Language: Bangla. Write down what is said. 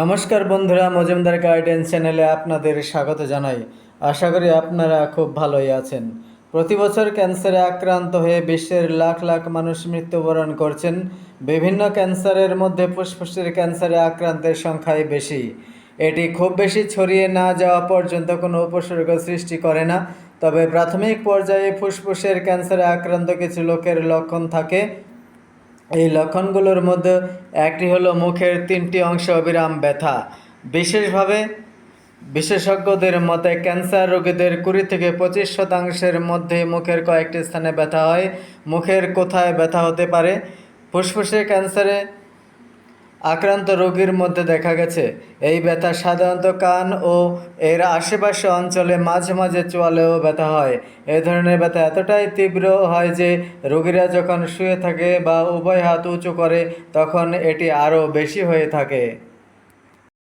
নমস্কার বন্ধুরা, মজুমদার গাইডেন্স চ্যানেলে আপনাদের স্বাগত জানাই। আশা করি আপনারা খুব ভালোই আছেন। প্রতি বছর ক্যান্সারে আক্রান্ত হয়ে বিশ্বের লাখ লাখ মানুষ মৃত্যুবরণ করছেন। বিভিন্ন ক্যান্সারের মধ্যে ফুসফুসের ক্যান্সারে আক্রান্তের সংখ্যাই বেশি। এটি খুব বেশি ছড়িয়ে না যাওয়া পর্যন্ত কোনো উপসর্গ সৃষ্টি করে না। তবে প্রাথমিক পর্যায়ে ফুসফুসের ক্যান্সারে আক্রান্ত কিছু লোকের লক্ষণ থাকে। এই লক্ষণগুলোর মধ্যে একটি হলো মুখের তিনটি অংশ অবিরাম ব্যথা। বিশেষভাবে বিশেষজ্ঞদের মতে ক্যান্সার রোগীদের কুড়ি থেকে পঁচিশ শতাংশের মধ্যে মুখের কয়েকটি স্থানে ব্যথা হয়। মুখের কোথায় ব্যথা হতে পারে? ফুসফুসে ক্যান্সারে আক্রান্ত রোগীর মধ্যে দেখা গেছে। এই ব্যথা সাধারণত কান ও এর আশেপাশে অঞ্চলে মাঝে মাঝে চোয়ালেও ব্যথা হয়। এ ধরনের ব্যথা এতটাই তীব্র হয় যে রোগীরা যখন শুয়ে থাকে বা উভয় হাত উঁচু করে, তখন এটি আরও বেশি হয়ে থাকে।